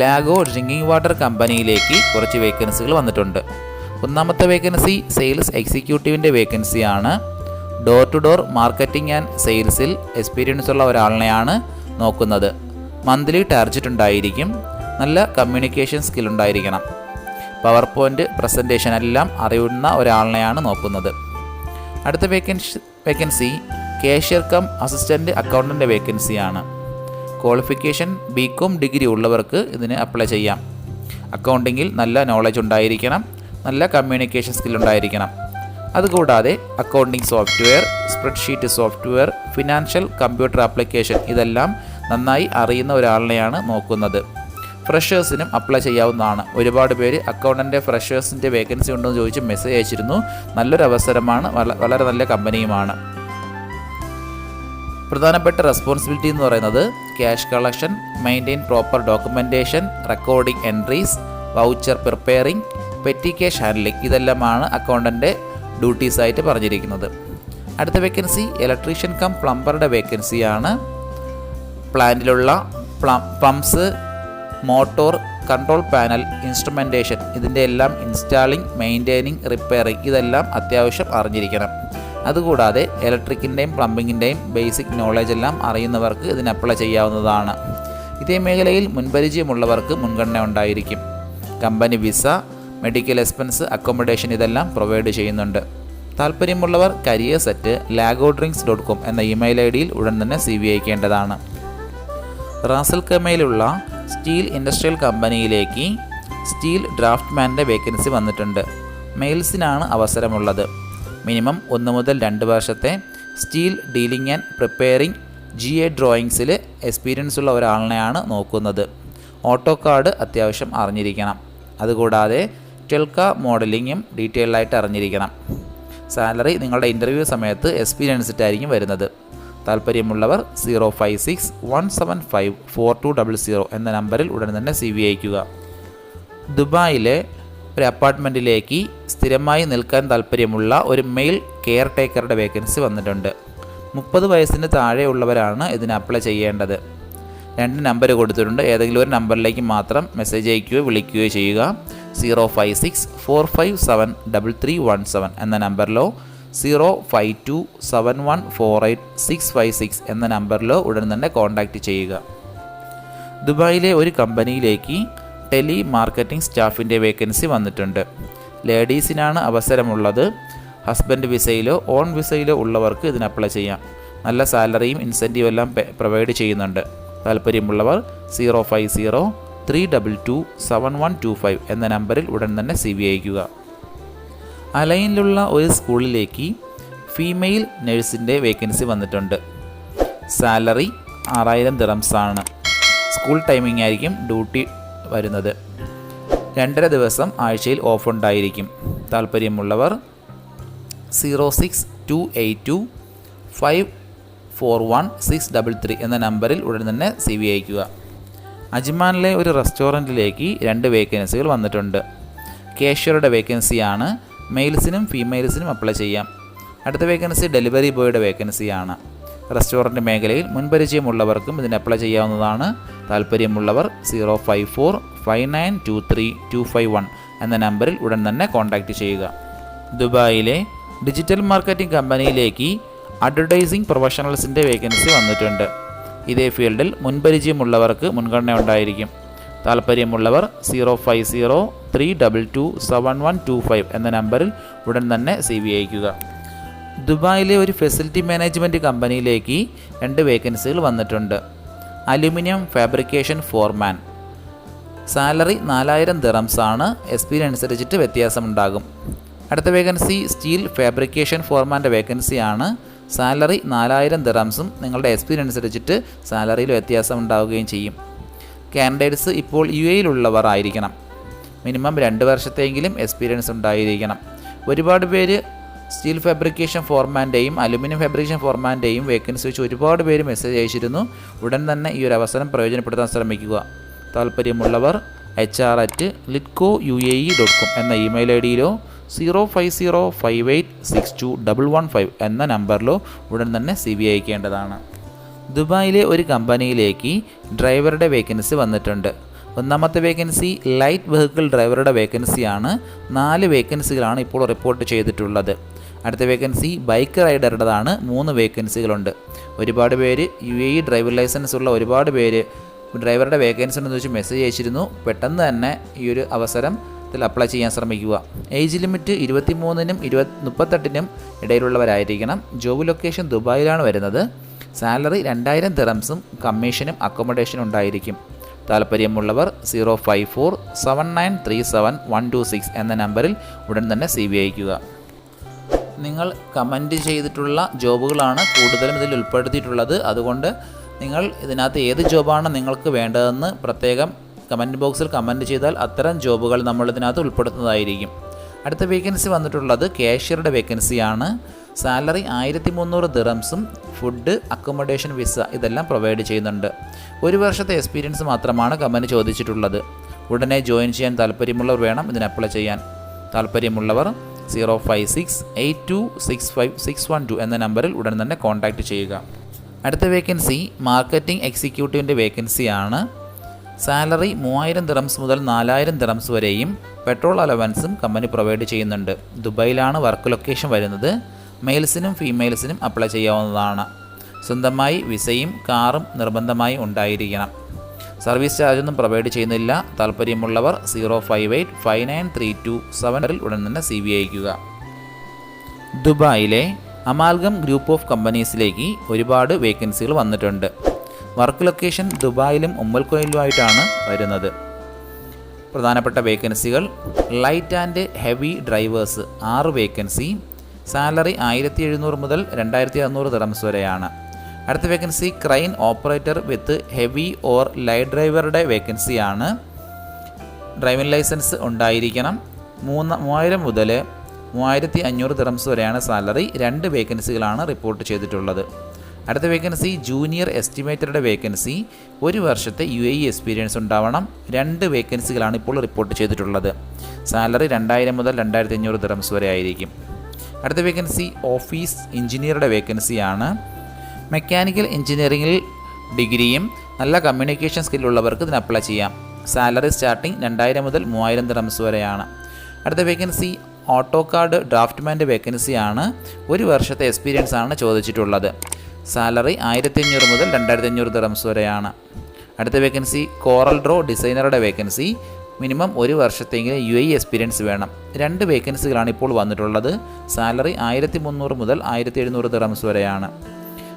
ലാഗോ drinking water കമ്പനിയിലേക്ക് കുറച്ച് വേക്കൻസികൾ വന്നിട്ടുണ്ട്. ഒന്നാമത്തെ വേക്കൻസി സെയിൽസ് എക്സിക്യൂട്ടീവിന്റെ വേക്കൻസിയാണ്. Door to door marketing and സെയിൽസിൽ experience ഉള്ള ഒരാളിനെയാണ് നോക്കുന്നത്. മന്ത്ലി ടാർജറ്റ് ഉണ്ടായിരിക്കും. നല്ല കമ്മ്യൂണിക്കേഷൻ സ്കിൽ ഉണ്ടായിരിക്കണം. പവർ പോയിന്റ് പ്രസന്റേഷൻ എല്ലാം അറിയുന്ന ഒരാളിനെയാണ് നോക്കുന്നത്. അടുത്ത vacancy vacancy cashier cum assistant accountant വേക്കൻസിയാണ്. ക്വാളിഫിക്കേഷൻ ബികോം ഡിഗ്രി ഉള്ളവർക്ക് ഇതിന് അപ്ലൈ ചെയ്യാം. അക്കൗണ്ടിങ്ങിൽ നല്ല നോളജ് ഉണ്ടായിരിക്കണം നല്ല കമ്മ്യൂണിക്കേഷൻ സ്കിൽ ഉണ്ടായിരിക്കണം. അതുകൂടാതെ accounting software spreadsheet software financial computer application ഇതെല്ലാം നന്നായി അറിയുന്ന ഒരാളിനെയാണ് നോക്കുന്നത്. ഫ്രഷേഴ്സിനും അപ്ലൈ ചെയ്യാവുന്നതാണ്. ഒരുപാട് പേര് അക്കൗണ്ടന്റെ ഫ്രഷേഴ്സിന്റെ വേക്കൻസി ഉണ്ടോ എന്ന് ചോദിച്ച് മെസ്സേജ് അയച്ചിരുന്നു. നല്ലൊരു അവസരമാണ് വളരെ നല്ല കമ്പനിയുമാണ് പ്രധാനപ്പെട്ട റെസ്പോൺസിബിലിറ്റി എന്ന് പറയുന്നത് cash collection maintain proper documentation recording entries voucher preparing petty cash handling ഇതെല്ലാമാണ് അക്കൗണ്ടന്റെ ഡ്യൂട്ടീസ് ആയിട്ട് പറഞ്ഞിരിക്കുന്നത്. അടുത്ത വേക്കൻസി ഇലക്ട്രീഷ്യൻ കം പ്ലംബറുടെ വേക്കൻസിയാണ് പ്ലാന്റിലുള്ള pumps motor control panel instrumentation ഇതിന്റെ എല്ലാം ഇൻസ്റ്റാളിംഗ് മെയിന്റെയിനിങ് റിപ്പയറിംഗ് ഇതെല്ലാം അത്യാവശ്യം അറിഞ്ഞിരിക്കണം. അതുകൂടാതെ ഇലക്ട്രിക്കിന്റെയും പ്ലംബിങ്ങിന്റെയും ബേസിക് നോളജ് എല്ലാം അറിയുന്നവർക്ക് ഇതിന് അപ്ലൈ ചെയ്യാവുന്നതാണ്. ഇതേ മേഖലയിൽ മുൻപരിചയമുള്ളവർക്ക് മുൻഗണന ഉണ്ടായിരിക്കും. Company visa medical expense accommodation ഇതെല്ലാം പ്രൊവൈഡ് ചെയ്യുന്നുണ്ട്. താല്പര്യമുള്ളവർ career set Lago drinks dot com എന്ന ഇമെയിൽ ഐ ഡിയിൽ ഉടൻ തന്നെ സി വി അയക്കേണ്ടതാണ്. റാസൽ കമയിലുള്ള സ്റ്റീൽ ഇൻഡസ്ട്രിയൽ കമ്പനിയിലേക്ക് സ്റ്റീൽ ഡ്രാഫ്റ്റ്മാന്റെ വേക്കൻസി വന്നിട്ടുണ്ട്. മെയിൽസിനാണ് അവസരമുള്ളത്. മിനിമം ഒന്ന് മുതൽ രണ്ട് വർഷത്തെ steel dealing and preparing G A ഡ്രോയിങ്സിൽ experience ഉള്ള ഒരാളിനെയാണ് നോക്കുന്നത്. ഓട്ടോ കാർഡ് അത്യാവശ്യം അറിഞ്ഞിരിക്കണം. അതുകൂടാതെ ടെൽക്ക മോഡലിങ്ങും ഡീറ്റെയിൽ ആയിട്ട് അറിഞ്ഞിരിക്കണം. സാലറി നിങ്ങളുടെ ഇന്റർവ്യൂ സമയത്ത് എക്സ്പീരിയൻസിട്ടായിരിക്കും വരുന്നത്. താല്പര്യമുള്ളവർ zero five six one seven five four two double zero എന്ന നമ്പറിൽ ഉടൻ തന്നെ സി വി അയക്കുക ദുബായിലെ ഒരു അപ്പാർട്ട്മെന്റിലേക്ക് സ്ഥിരമായി നിൽക്കാൻ താല്പര്യമുള്ള ഒരു മെയിൽ കെയർ ടേക്കറുടെ വേക്കൻസി വന്നിട്ടുണ്ട്. മുപ്പത് വയസ്സിന് താഴെയുള്ളവരാണ് ഇതിന് അപ്ലൈ ചെയ്യേണ്ടത്. രണ്ട് നമ്പർ കൊടുത്തിട്ടുണ്ട്. ഏതെങ്കിലും ഒരു നമ്പറിലേക്ക് മാത്രം മെസ്സേജ് അയക്കുകയോ വിളിക്കുകയോ ചെയ്യുക. Zero five six four five seven double three one seven എന്ന നമ്പറിലോ zero five two seven one four eight six five six എന്ന നമ്പറിലോ ഉടൻ തന്നെ കോൺടാക്റ്റ് ചെയ്യുക. ദുബായിലെ ഒരു കമ്പനിയിലേക്ക് ടെലി മാർക്കറ്റിംഗ് സ്റ്റാഫിന്റെ വേക്കൻസി വന്നിട്ടുണ്ട്. ലേഡീസിനാണ് അവസരമുള്ളത്. ഹസ്ബൻഡ് വിസയിലോ ഓൺ വിസയിലോ ഉള്ളവർക്ക് ഇതിന് അപ്ലൈ ചെയ്യാം. നല്ല സാലറിയും ഇൻസെന്റീവ് എല്ലാം പ്രൊവൈഡ് ചെയ്യുന്നുണ്ട്. താല്പര്യമുള്ളവർ zero five zero three double two seven one two five എന്ന നമ്പറിൽ ഉടൻ തന്നെ സി വി അയക്കുക അലൈനിലുള്ള ഒരു സ്കൂളിലേക്ക് ഫീമെയിൽ നഴ്സിന്റെ വേക്കൻസി വന്നിട്ടുണ്ട്. സാലറി ആറായിരം ദിറംസാണ്. സ്കൂൾ ടൈമിംഗ് ആയിരിക്കും ഡ്യൂട്ടി വരുന്നത്. രണ്ടര ദിവസം ആഴ്ചയിൽ ഓഫ് ഉണ്ടായിരിക്കും താല്പര്യമുള്ളവർ zero six two eight two five four one six double three എന്ന നമ്പറിൽ ഉടൻ തന്നെ സി വി അയക്കുക അജ്മാനിലെ ഒരു റെസ്റ്റോറന്റിലേക്ക് രണ്ട് വേക്കൻസികൾ വന്നിട്ടുണ്ട്. കേഷ്യറുടെ വേക്കൻസിയാണ് മെയിൽസിനും ഫീമെയിൽസിനും അപ്ലൈ ചെയ്യാം. അടുത്ത വേക്കൻസി ഡെലിവറി ബോയുടെ വേക്കൻസിയാണ്. റെസ്റ്റോറന്റ് മേഖലയിൽ മുൻപരിചയമുള്ളവർക്കും ഇതിന് അപ്ലൈ ചെയ്യാവുന്നതാണ്. താല്പര്യമുള്ളവർ zero five four five nine two three two five one എന്ന നമ്പറിൽ ഉടൻ തന്നെ കോൺടാക്റ്റ് ചെയ്യുക. ദുബായിലെ ഡിജിറ്റൽ മാർക്കറ്റിംഗ് കമ്പനിയിലേക്ക് അഡ്വർടൈസിംഗ് പ്രൊഫഷണൽസിന്റെ വേക്കൻസി വന്നിട്ടുണ്ട്. ഇതേ ഫീൽഡിൽ മുൻപരിചയമുള്ളവർക്ക് മുൻഗണന ഉണ്ടായിരിക്കും. താല്പര്യമുള്ളവർ zero five zero three double two seven one two five എന്ന നമ്പറിൽ ഉടൻ തന്നെ സി വി അയക്കുക ദുബായിലെ ഒരു ഫെസിലിറ്റി മാനേജ്മെന്റ് കമ്പനിയിലേക്ക് രണ്ട് വേക്കൻസികൾ വന്നിട്ടുണ്ട്. Aluminium fabrication foreman. സാലറി നാലായിരം ദിറംസ് ആണ് എക്സ്പീരിയൻസ് അനുസരിച്ചിട്ട് വ്യത്യാസമുണ്ടാകും. അടുത്ത വേക്കൻസി സ്റ്റീൽ ഫാബ്രിക്കേഷൻ ഫോർമാന്റെ വേക്കൻസി ആണ് സാലറി നാലായിരം ദിറംസും നിങ്ങളുടെ എക്സ്പീരിയൻസ് അനുസരിച്ചിട്ട് സാലറിയിൽ വ്യത്യാസം ഉണ്ടാവുകയും ചെയ്യും. കാൻഡിഡേറ്റ്സ് ഇപ്പോൾ യു എയിലുള്ളവർ ആയിരിക്കണം. മിനിമം രണ്ട് വർഷത്തെങ്കിലും എക്സ്പീരിയൻസ് ഉണ്ടായിരിക്കണം. ഒരുപാട് പേര് സ്റ്റീൽ ഫാബ്രിക്കേഷൻ ഫോർമാന്റെയും അലുമിനിയം ഫാബ്രിക്കേഷൻ ഫോർമാന്റെയും വേക്കൻസി വെച്ച് ഒരുപാട് പേര് മെസ്സേജ് അയച്ചിരുന്നു. ഉടൻ തന്നെ ഈ ഒരു അവസരം പ്രയോജനപ്പെടുത്താൻ ശ്രമിക്കുക. താല്പര്യമുള്ളവർ H R at Litco U A E dot com email email I ഡിയിലോ zero five zero five eight six two double one five എന്ന നമ്പറിലോ ഉടൻ തന്നെ സി ബി അയക്കേണ്ടതാണ്. ദുബായിലെ ഒരു കമ്പനിയിലേക്ക് ഡ്രൈവറുടെ വേക്കൻസി വന്നിട്ടുണ്ട്. ഒന്നാമത്തെ വേക്കൻസി ലൈറ്റ് വെഹിക്കിൾ ഡ്രൈവറുടെ വേക്കൻസിയാണ്. നാല് വേക്കൻസികളാണ് ഇപ്പോൾ റിപ്പോർട്ട് ചെയ്തിട്ടുള്ളത്. അടുത്ത വേക്കൻസി ബൈക്ക് റൈഡറുടേതാണ് മൂന്ന് വേക്കൻസികളുണ്ട് ഒരുപാട് പേര് യു എ ഡ്രൈവർ ലൈസൻസ് ഉള്ള ഒരുപാട് പേര് ഡ്രൈവറുടെ വേക്കൻസി ഉണ്ടെന്ന് വെച്ച് മെസ്സേജ് അയച്ചിരുന്നു. പെട്ടെന്ന് തന്നെ ഈ ഒരു അവസരത്തിൽ അപ്ലൈ ചെയ്യാൻ ശ്രമിക്കുക. ഏജ് ലിമിറ്റ് ഇരുപത്തി മൂന്നിനും ഇരുപത് മുപ്പത്തെട്ടിനും ഇടയിലുള്ളവരായിരിക്കണം. ജോബ് ലൊക്കേഷൻ ദുബായിലാണ് വരുന്നത്. സാലറി രണ്ടായിരം തിറംസും കമ്മീഷനും അക്കോമഡേഷനും ഉണ്ടായിരിക്കും. താല്പര്യമുള്ളവർ zero five four seven nine three seven one two six എന്ന നമ്പറിൽ ഉടൻ തന്നെ സി ബി അയക്കുക നിങ്ങൾ കമന്റ് ചെയ്തിട്ടുള്ള ജോബുകളാണ് കൂടുതലും ഇതിൽ ഉൾപ്പെടുത്തിയിട്ടുള്ളത്. അതുകൊണ്ട് നിങ്ങൾ ഇതിനകത്ത് ഏത് ജോബാണ് നിങ്ങൾക്ക് വേണ്ടതെന്ന് പ്രത്യേകം കമന്റ് ബോക്സിൽ കമന്റ് ചെയ്താൽ അത്തരം ജോബുകൾ നമ്മൾ ഇതിനകത്ത് ഉൾപ്പെടുത്തുന്നതായിരിക്കും. അടുത്ത വേക്കൻസി വന്നിട്ടുള്ളത് കാഷ്യറുടെ വേക്കൻസിയാണ്. സാലറി ആയിരത്തി മുന്നൂറ് ദിറംസും ഫുഡ് അക്കോമഡേഷൻ വിസ ഇതെല്ലാം പ്രൊവൈഡ് ചെയ്യുന്നുണ്ട്. ഒരു വർഷത്തെ എക്സ്പീരിയൻസ് മാത്രമാണ് കമ്പനി ചോദിച്ചിട്ടുള്ളത്. ഉടനെ ജോയിൻ ചെയ്യാൻ താല്പര്യമുള്ളവർ വേണം ഇതിന് അപ്ലൈ ചെയ്യാൻ. താല്പര്യമുള്ളവർ zero five six eight two six five six one two എന്ന നമ്പറിൽ ഉടൻ തന്നെ കോൺടാക്റ്റ് ചെയ്യുക. അടുത്ത വേക്കൻസി മാർക്കറ്റിംഗ് എക്സിക്യൂട്ടീവിന്റെ വേക്കൻസിയാണ് സാലറി മൂവായിരം ദിറംസ് മുതൽ നാലായിരം ദിറംസ് വരെയും പെട്രോൾ അലവൻസും കമ്പനി പ്രൊവൈഡ് ചെയ്യുന്നുണ്ട്. ദുബായിലാണ് വർക്ക് ലൊക്കേഷൻ വരുന്നത്. മെയിൽസിനും ഫീമെയിൽസിനും അപ്ലൈ ചെയ്യാവുന്നതാണ്. സ്വന്തമായി വിസയും കാറും നിർബന്ധമായി ഉണ്ടായിരിക്കണം. സർവീസ് ചാർജൊന്നും പ്രൊവൈഡ് ചെയ്യുന്നില്ല. താല്പര്യമുള്ളവർ zero five eight five nine three two സെവനിൽ ഉടൻ തന്നെ സി വി അയക്കുക ദുബായിലെ അമാൽഗം ഗ്രൂപ്പ് ഓഫ് കമ്പനീസിലേക്ക് ഒരുപാട് വേക്കൻസികൾ വന്നിട്ടുണ്ട്. വർക്ക് ലൊക്കേഷൻ ദുബായിലും ഉമ്മൽക്കോയിലുമായിട്ടാണ് വരുന്നത്. പ്രധാനപ്പെട്ട വേക്കൻസികൾ ലൈറ്റ് ആൻഡ് ഹെവി ഡ്രൈവേഴ്സ് ആറ് വേക്കൻസി. സാലറി ആയിരത്തി എഴുന്നൂറ് മുതൽ രണ്ടായിരത്തി അറുന്നൂറ് ദിറംസ് വരെയാണ്. അടുത്ത vacancy crane operator with heavy or light ഡ്രൈവറുടെ വേക്കൻസിയാണ് ഡ്രൈവിംഗ് ലൈസൻസ് ഉണ്ടായിരിക്കണം. മൂന്ന് മൂവായിരം മുതൽ മൂവായിരത്തി അഞ്ഞൂറ് ദിറംസ് വരെയാണ് സാലറി രണ്ട് വേക്കൻസികളാണ് റിപ്പോർട്ട് ചെയ്തിട്ടുള്ളത്. അടുത്ത വേക്കൻസി ജൂനിയർ എസ്റ്റിമേറ്ററുടെ വേക്കൻസി ഒരു വർഷത്തെ യു എ എക്സ്പീരിയൻസ് ഉണ്ടാവണം. രണ്ട് വേക്കൻസികളാണ് ഇപ്പോൾ റിപ്പോർട്ട് ചെയ്തിട്ടുള്ളത്. സാലറി രണ്ടായിരം മുതൽ രണ്ടായിരത്തി അഞ്ഞൂറ് വരെ ആയിരിക്കും. അടുത്ത വേക്കൻസി ഓഫീസ് എഞ്ചിനീയറുടെ വേക്കൻസിയാണ് മെക്കാനിക്കൽ എഞ്ചിനീയറിംഗിൽ ഡിഗ്രിയും നല്ല കമ്മ്യൂണിക്കേഷൻ സ്കില്ലുള്ളവർക്ക് ഇതിന് അപ്ലൈ ചെയ്യാം. സാലറി സ്റ്റാർട്ടിംഗ് രണ്ടായിരം മുതൽ മൂവായിരം ദിറംസ് വരെയാണ്. അടുത്ത വേക്കൻസി ഓട്ടോ കാർഡ് ഡ്രാഫ്റ്റ്മാന്റെ വേക്കൻസിയാണ് ഒരു വർഷത്തെ എക്സ്പീരിയൻസ് ആണ് ചോദിച്ചിട്ടുള്ളത്. സാലറി ആയിരത്തി അഞ്ഞൂറ് മുതൽ രണ്ടായിരത്തി അഞ്ഞൂറ് ദിറംസ് വരെയാണ്. അടുത്ത വേക്കൻസി കോറൽ ഡ്രോ ഡിസൈനറുടെ വേക്കൻസി മിനിമം ഒരു വർഷത്തെങ്കിലും യു ഐ എക്സ്പീരിയൻസ് വേണം. രണ്ട് വേക്കൻസികളാണ് ഇപ്പോൾ വന്നിട്ടുള്ളത്. സാലറി ആയിരത്തി മുന്നൂറ് മുതൽ ആയിരത്തി എഴുന്നൂറ് ദിറംസ് വരെയാണ്.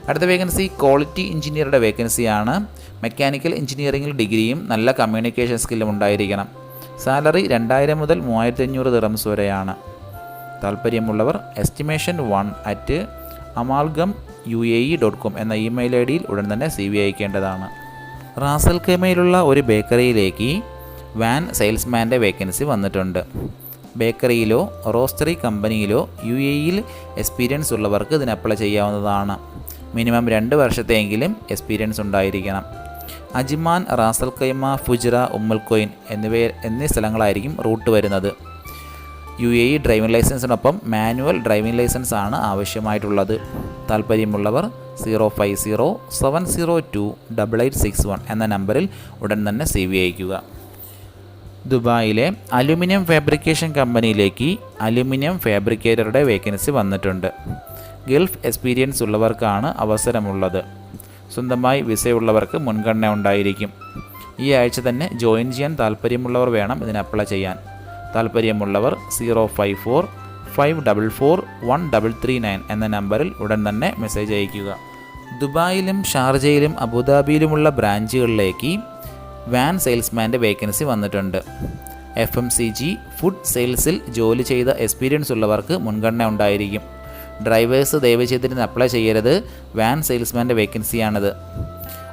അടുത്ത വേക്കൻസി ക്വാളിറ്റി എഞ്ചിനീയറുടെ വേക്കൻസിയാണ് മെക്കാനിക്കൽ എഞ്ചിനീയറിംഗിൽ ഡിഗ്രിയും നല്ല കമ്മ്യൂണിക്കേഷൻ സ്കില്ലും ഉണ്ടായിരിക്കണം. സാലറി രണ്ടായിരം മുതൽ മൂവായിരത്തി അഞ്ഞൂറ് ദിറംസ് വരെയാണ്. താല്പര്യമുള്ളവർ estimation one at amalgam U A E dot com എന്ന ഇമെയിൽ ഐ ഡിയിൽ ഉടൻ തന്നെ സി വി അയക്കേണ്ടതാണ്. റാസൽ കെമയിലുള്ള ഒരു ബേക്കറിയിലേക്ക് വാൻ സെയിൽസ്മാന്റെ വേക്കൻസി വന്നിട്ടുണ്ട്. ബേക്കറിയിലോ റോസ്റ്ററി കമ്പനിയിലോ യു എയിൽ എക്സ്പീരിയൻസ് ഉള്ളവർക്ക് ഇതിന് അപ്ലൈ ചെയ്യാവുന്നതാണ്. മിനിമം രണ്ട് വർഷത്തെയെങ്കിലും എക്സ്പീരിയൻസ് ഉണ്ടായിരിക്കണം. അജിമാൻ റാസൽ കൈമ ഫുജ്റ ഉമ്മൽക്കോയിൻ എന്നിവ എന്നീ സ്ഥലങ്ങളായിരിക്കും റൂട്ട് വരുന്നത്. യു എ ഇ ഡ്രൈവിംഗ് ലൈസൻസിനൊപ്പം മാനുവൽ ഡ്രൈവിംഗ് ലൈസൻസ് ആണ് ആവശ്യമായിട്ടുള്ളത്. താല്പര്യമുള്ളവർ zero five zero seven zero two double eight six one എന്ന നമ്പറിൽ ഉടൻ തന്നെ സി വി അയക്കുക ദുബായിലെ അലുമിനിയം ഫാബ്രിക്കേഷൻ കമ്പനിയിലേക്ക് അലുമിനിയം ഫാബ്രിക്കേറ്ററുടെ വേക്കൻസി വന്നിട്ടുണ്ട്. ഗൾഫ് എക്സ്പീരിയൻസ് ഉള്ളവർക്കാണ് അവസരമുള്ളത്. സ്വന്തമായി വിസയുള്ളവർക്ക് മുൻഗണന ഉണ്ടായിരിക്കും. ഈ ആഴ്ച തന്നെ ജോയിൻ ചെയ്യാൻ താല്പര്യമുള്ളവർ വേണം ഇതിന് അപ്ലൈ ചെയ്യാൻ. താല്പര്യമുള്ളവർ zero five four five double four one double three nine എന്ന നമ്പറിൽ ഉടൻ തന്നെ മെസ്സേജ് അയയ്ക്കുക. ദുബായിലും ഷാർജയിലും അബുദാബിയിലുമുള്ള ബ്രാഞ്ചുകളിലേക്ക് വാൻ സെയിൽസ്മാന്റെ വേക്കൻസി വന്നിട്ടുണ്ട്. F M C G food സെയിൽസിൽ ജോലി ചെയ്ത എക്സ്പീരിയൻസ് ഉള്ളവർക്ക് മുൻഗണന ഉണ്ടായിരിക്കും. ഡ്രൈവേഴ്സ് ദയവ് അപ്ലൈ ചെയ്യരുത്. വാൻ സെയിൽസ്മാന്റെ വേക്കൻസിയാണത്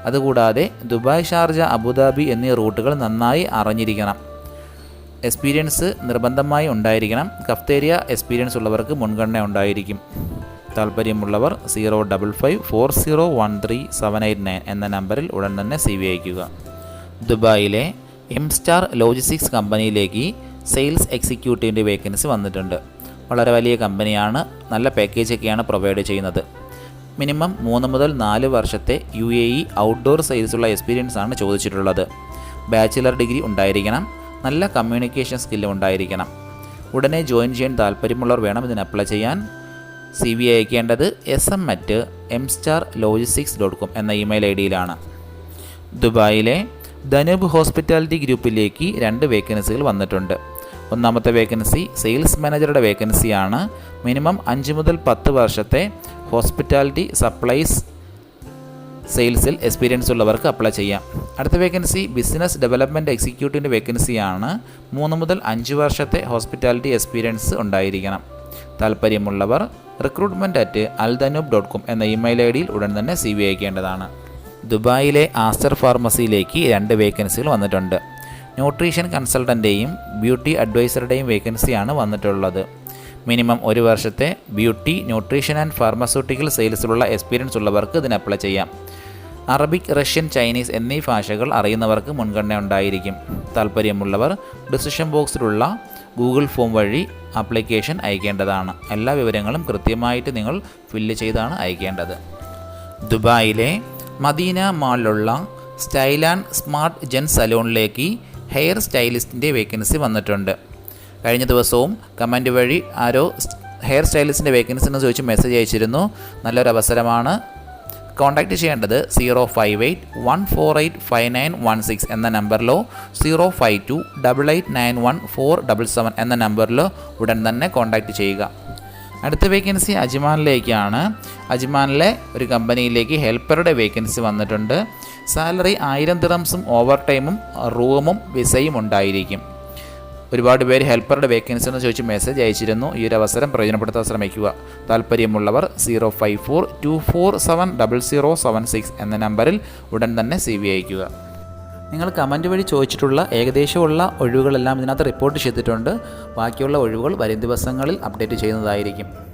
അതുകൂടാതെ ദുബായ് ഷാർജ അബുദാബി എന്നീ റൂട്ടുകൾ നന്നായി അറിഞ്ഞിരിക്കണം. എക്സ്പീരിയൻസ് നിർബന്ധമായി ഉണ്ടായിരിക്കണം. കഫ്തേരിയ എക്സ്പീരിയൻസ് ഉള്ളവർക്ക് മുൻഗണന ഉണ്ടായിരിക്കും. താല്പര്യമുള്ളവർ zero double five four zero one three seven eight nine എന്ന നമ്പറിൽ ഉടൻ തന്നെ സി വി അയക്കുക ദുബായിലെ എം സ്റ്റാർ ലോജിസ്റ്റിക്സ് കമ്പനിയിലേക്ക് സെയിൽസ് എക്സിക്യൂട്ടീവിന്റെ വേക്കൻസി വന്നിട്ടുണ്ട്. വളരെ വലിയ കമ്പനിയാണ് നല്ല പാക്കേജൊക്കെയാണ് പ്രൊവൈഡ് ചെയ്യുന്നത്. മിനിമം മൂന്ന് മുതൽ നാല് വർഷത്തെ യു എ ഇ ഔട്ട്ഡോർ സെയിൽസുള്ള എക്സ്പീരിയൻസ് ആണ് ചോദിച്ചിട്ടുള്ളത്. ബാച്ചിലർ ഡിഗ്രി ഉണ്ടായിരിക്കണം നല്ല കമ്മ്യൂണിക്കേഷൻ സ്കില്ല് ഉണ്ടായിരിക്കണം. ഉടനെ ജോയിൻ ചെയ്യാൻ താല്പര്യമുള്ളവർ വേണം ഇതിന് അപ്ലൈ ചെയ്യാൻ. C V അയക്കേണ്ടത് S M at M star logistics dot com email email I ഡിയിലാണ് ദുബായിലെ ധനൂബ് ഹോസ്പിറ്റാലിറ്റി ഗ്രൂപ്പിലേക്ക് രണ്ട് വേക്കൻസികൾ വന്നിട്ടുണ്ട്. ഒന്നാമത്തെ വേക്കൻസി സെയിൽസ് മാനേജറുടെ വേക്കൻസിയാണ് മിനിമം അഞ്ച് മുതൽ പത്ത് വർഷത്തെ ഹോസ്പിറ്റാലിറ്റി സപ്ലൈസ് സെയിൽസിൽ എക്സ്പീരിയൻസ് ഉള്ളവർക്ക് അപ്ലൈ ചെയ്യാം. അടുത്ത വേക്കൻസി ബിസിനസ് ഡെവലപ്മെന്റ് എക്സിക്യൂട്ടീവിന്റെ വേക്കൻസിയാണ് മൂന്ന് മുതൽ അഞ്ച് വർഷത്തെ ഹോസ്പിറ്റാലിറ്റി എക്സ്പീരിയൻസ് ഉണ്ടായിരിക്കണം. താല്പര്യമുള്ളവർ recruitment at Al Danube dot com email email I ഡിയിൽ ഉടൻ തന്നെ സി വി അയക്കേണ്ടതാണ്. ദുബായിലെ ആസ്റ്റർ ഫാർമസിയിലേക്ക് രണ്ട് വേക്കൻസികൾ വന്നിട്ടുണ്ട്. ന്യൂട്രീഷൻ കൺസൾട്ടന്റെയും ബ്യൂട്ടി അഡ്വൈസറുടെയും വേക്കൻസിയാണ് വന്നിട്ടുള്ളത്. മിനിമം ഒരു വർഷത്തെ ബ്യൂട്ടി ന്യൂട്രീഷൻ ആൻഡ് ഫാർമസ്യൂട്ടിക്കൽ സെയിൽസിലുള്ള എക്സ്പീരിയൻസ് ഉള്ളവർക്ക് ഇതിന് അപ്ലൈ ചെയ്യാം. അറബിക് റഷ്യൻ ചൈനീസ് എന്നീ ഭാഷകൾ അറിയുന്നവർക്ക് മുൻഗണന ഉണ്ടായിരിക്കും. താല്പര്യമുള്ളവർ ഡിസിഷൻ ബോക്സിലുള്ള ഗൂഗിൾ ഫോം വഴി ആപ്ലിക്കേഷൻ അയക്കേണ്ടതാണ്. എല്ലാ വിവരങ്ങളും കൃത്യമായിട്ട് നിങ്ങൾ ഫില്ല് ചെയ്താണ് അയക്കേണ്ടത്. ദുബായിലെ മദീന മാളിലുള്ള സ്റ്റൈൽ ആൻഡ് സ്മാർട്ട് ജെൻ സലൂണിലേക്ക് ഹെയർ സ്റ്റൈലിസ്റ്റിന്റെ വേക്കൻസി വന്നിട്ടുണ്ട്. കഴിഞ്ഞ ദിവസവും കമന്റ് വഴി ആരോ ഹെയർ സ്റ്റൈലിസ്റ്റിന്റെ വേക്കൻസി എന്ന് ചോദിച്ച് മെസ്സേജ് അയച്ചിരുന്നു. നല്ലൊരു അവസരമാണ്. കോൺടാക്റ്റ് ചെയ്യേണ്ടത് zero five eight one four eight five nine one six എന്ന നമ്പറിലോ zero five two double eight nine one four double seven എന്ന നമ്പറിലോ ഉടൻ തന്നെ കോൺടാക്റ്റ് ചെയ്യുക. അടുത്ത വേക്കൻസി അജ്മാനിലേക്കാണ്. അജ്മാനിലെ ഒരു കമ്പനിയിലേക്ക് ഹെൽപ്പറുടെ വേക്കൻസി വന്നിട്ടുണ്ട്. സാലറി ആയിരം ദിറംസും ഓവർ ടൈമും റൂമും വിസയും ഉണ്ടായിരിക്കും. ഒരുപാട് പേര് ഹെൽപ്പറുടെ വേക്കൻസി എന്ന് ചോദിച്ച് മെസ്സേജ് അയച്ചിരുന്നു. ഈ ഒരു അവസരം പ്രയോജനപ്പെടുത്താൻ ശ്രമിക്കുക. താല്പര്യമുള്ളവർ zero five four two four seven double zero seven six എന്ന നമ്പറിൽ ഉടൻ തന്നെ സി വി അയക്കുക നിങ്ങൾ കമന്റ് വഴി ചോദിച്ചിട്ടുള്ള ഏകദേശമുള്ള ഒഴിവുകളെല്ലാം ഇതിനകത്ത് റിപ്പോർട്ട് ചെയ്തിട്ടുണ്ട്. ബാക്കിയുള്ള ഒഴിവുകൾ വരും ദിവസങ്ങളിൽ അപ്ഡേറ്റ് ചെയ്യുന്നതായിരിക്കും.